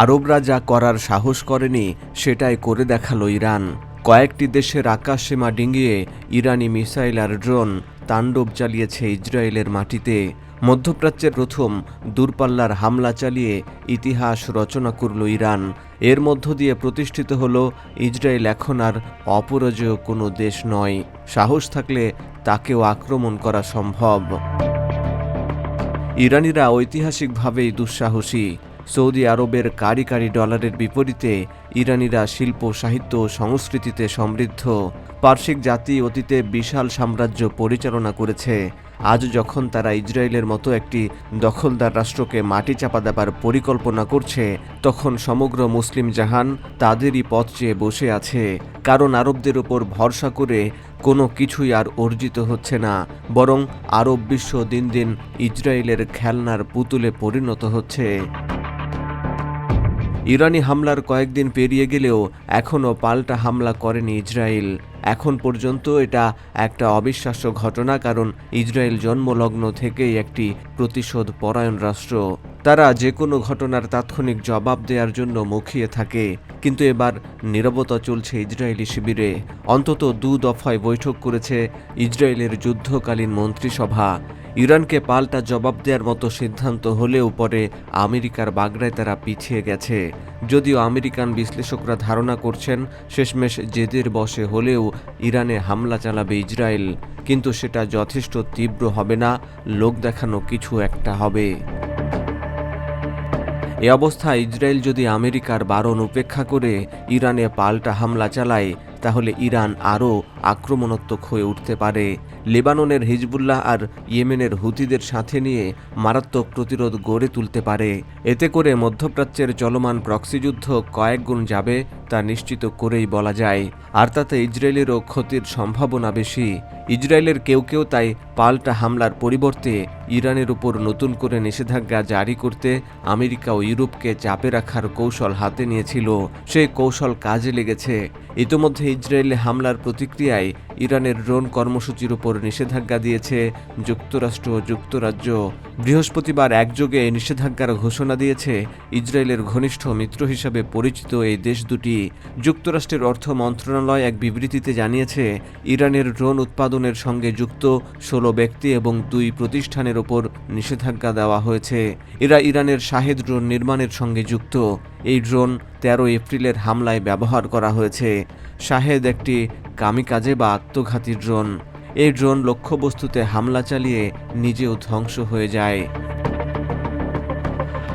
আরবরা যা করার সাহস করেনি, সেটাই করে দেখাল ইরান। কয়েকটি দেশের আকাশসীমা ডিঙিয়ে ইরানি মিসাইল আর ড্রোন তাণ্ডব চালিয়েছে ইসরায়েলের মাটিতে। মধ্যপ্রাচ্যের প্রথম দূরপাল্লার হামলা চালিয়ে ইতিহাস রচনা করল ইরান। এর মধ্য দিয়ে প্রতিষ্ঠিত হল ইসরায়েল এখন আর অপরাজয় কোনো দেশ নয়। সাহস থাকলে তাকেও আক্রমণ করা সম্ভব। ইরানিরা ঐতিহাসিকভাবেই দুঃসাহসী। সৌদি আরবের কারি কারি ডলারের বিপরীতে ইরানিরা শিল্প, সাহিত্য সংস্কৃতিতে সমৃদ্ধ। পার্শ্বিক জাতি অতীতে বিশাল সাম্রাজ্য পরিচালনা করেছে। আজ যখন তারা ইসরায়েলের মতো একটি দখলদার রাষ্ট্রকে মাটি চাপা দেবার পরিকল্পনা করছে, তখন সমগ্র মুসলিম জাহান তাদেরই পথ চেয়ে বসে আছে। কারণ আরবদের ওপর ভরসা করে কোনো কিছুই আর অর্জিত হচ্ছে না, বরং আরব বিশ্ব দিন দিন ইসরায়েলের খেলনার পুতুলে পরিণত হচ্ছে। ইরানি হামলার কয়েকদিন পেরিয়ে গেলেও এখনও পাল্টা হামলা করেনি ইসরায়েল। এখন পর্যন্ত এটা একটা অবিশ্বাস্য ঘটনা, কারণ ইসরায়েল জন্মলগ্ন থেকেই একটি প্রতিশোধ পরায়ণ রাষ্ট্র। তারা যে কোনো ঘটনার তাৎক্ষণিক জবাব দেওয়ার জন্য মুখিয়ে থাকে, কিন্তু এবার নীরবতা চলছে ইসরায়েলি শিবিরে। অন্তত দু দফায় বৈঠক করেছে ইসরায়েলের যুদ্ধকালীন মন্ত্রিসভা। ইরানকে পাল্টা জবাব দেওয়ার মতো সিদ্ধান্ত হলেও পরে আমেরিকার বাগড়ায় তারা পিছিয়ে গেছে। যদিও আমেরিকান বিশ্লেষকরা ধারণা করছেন, শেষমেশ জেদের বসে হলেও ইরানে হামলা চালাবে ইসরায়েল। কিন্তু সেটা যথেষ্ট তীব্র হবে না, লোক দেখানো কিছু একটা হবে। এ অবস্থায় ইসরায়েল যদি আমেরিকার বারণ উপেক্ষা করে, ইরানে পাল্টা হামলা চালায় তাহলে ইরান আরও আক্রমণাত্মক হয়ে উঠতে পারে। লেবাননের হিজবুল্লাহ আর ইয়েমেনের হুতিদের সাথে নিয়ে মারাত্মক প্রতিরোধ গড়ে তুলতে পারে। এতে করে মধ্যপ্রাচ্যের চলমান প্রক্সিযুদ্ধ কয়েক গুণ যাবে তা নিশ্চিত করেই বলা যায়। আর তাতে ইসরায়েলেরও ক্ষতির সম্ভাবনা বেশি। ইসরায়েলের কেউ কেউ তাই পাল্টা হামলার পরিবর্তে ইরানের উপর নতুন করে নিষেধাজ্ঞা জারি করতে আমেরিকা ও ইউরোপকে চাপে রাখার কৌশল হাতে নিয়েছিল। সেই কৌশল কাজে লেগেছে। ইতোমধ্যে ইসরায়েলে হামলার প্রতিক্রিয়ায় ইরানের ড্রোন কর্মসূচির উপর নিষেধাজ্ঞা দিয়েছে যুক্তরাষ্ট্র ও যুক্তরাজ্য। বৃহস্পতিবার একযোগে নিষেধাজ্ঞার ঘোষণা দিয়েছে ইসরায়েলের ঘনিষ্ঠ মিত্র হিসাবে পরিচিত এই দেশ দুটি। যুক্তরাষ্ট্রের অর্থ মন্ত্রণালয় এক বিবৃতিতে জানিয়েছে, ইরানের ড্রোন উৎপাদনের সঙ্গে যুক্ত ষোলো ব্যক্তি এবং দুই প্রতিষ্ঠানের ওপর নিষেধাজ্ঞা দেওয়া হয়েছে। এরা ইরানের শাহেদ ড্রোন নির্মাণের সঙ্গে যুক্ত। এই ড্রোন তেরো এপ্রিলের হামলায় ব্যবহার করা হয়েছে। শাহেদ একটি কামিকাজে বা আত্মঘাতী ড্রোন। এই ড্রোন লক্ষ্যবস্তুতে হামলা চালিয়ে নিজেও ধ্বংস হয়ে যায়।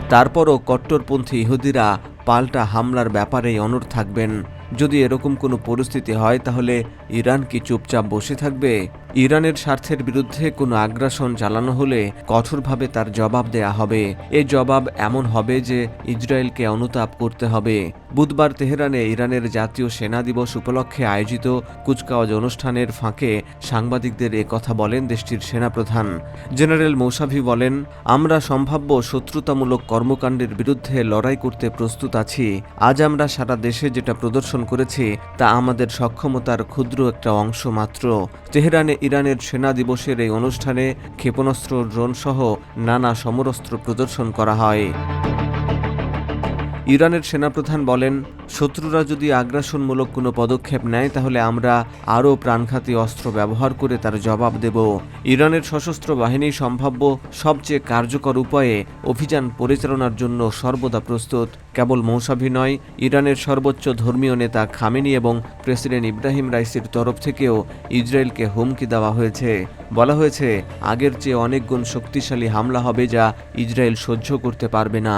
তারপরও কট্টরপন্থী ইহুদিরা পাল্টা হামলার ব্যাপারে অনড় থাকবেন। যদি এরকম কোনো পরিস্থিতি হয়, তাহলে ইরান কি চুপচাপ বসে থাকবে? ইরানের স্বার্থের বিরুদ্ধে কোনো আগ্রাসন চালানো হলে কঠোরভাবে তার জবাব দেয়া হবে। এ জবাব এমন হবে যে ইসরায়েলকে অনুতাপ করতে হবে। বুধবার তেহরানে ইরানের জাতীয় সেনা দিবস উপলক্ষে আয়োজিত কুচকাওয়াজ অনুষ্ঠানের ফাঁকে সাংবাদিকদের এ কথা বলেন দেশটির সেনাপ্রধান। জেনারেল মৌসাভি বলেন, আমরা সম্ভাব্য শত্রুতামূলক কর্মকাণ্ডের বিরুদ্ধে লড়াই করতে প্রস্তুত আছি। আজ আমরা সারা দেশে যেটা প্রদর্শন করেছি, তা আমাদের সক্ষমতার ক্ষুদ্র একটা অংশ মাত্র। তেহরানে ইরানের সেনা দিবসের এই অনুষ্ঠানে ক্ষেপণাস্ত্র ড্রোন সহ নানা সমরস্ত্র প্রদর্শন করা হয়। ইরানের সেনাপ্রধান বলেন শত্রুরা যদি আগ্রাসনমূলক কোনো পদক্ষেপ নেয়, তাহলে আমরা আরও প্রাণঘাতী অস্ত্র ব্যবহার করে তার জবাব দেব। ইরানের সশস্ত্র বাহিনী সম্ভাব্য সবচেয়ে কার্যকর উপায়ে অভিযান পরিচালনার জন্য সর্বদা প্রস্তুত। কেবল মৌসাভি নয়, ইরানের সর্বোচ্চ ধর্মীয় নেতা খামেনি এবং প্রেসিডেন্ট ইব্রাহিম রাইসির তরফ থেকেও ইসরায়েলকে হুমকি দেওয়া হয়েছে। বলা হয়েছে, আগের চেয়ে অনেক গুণ শক্তিশালী হামলা হবে যা ইসরায়েল সহ্য করতে পারবে না।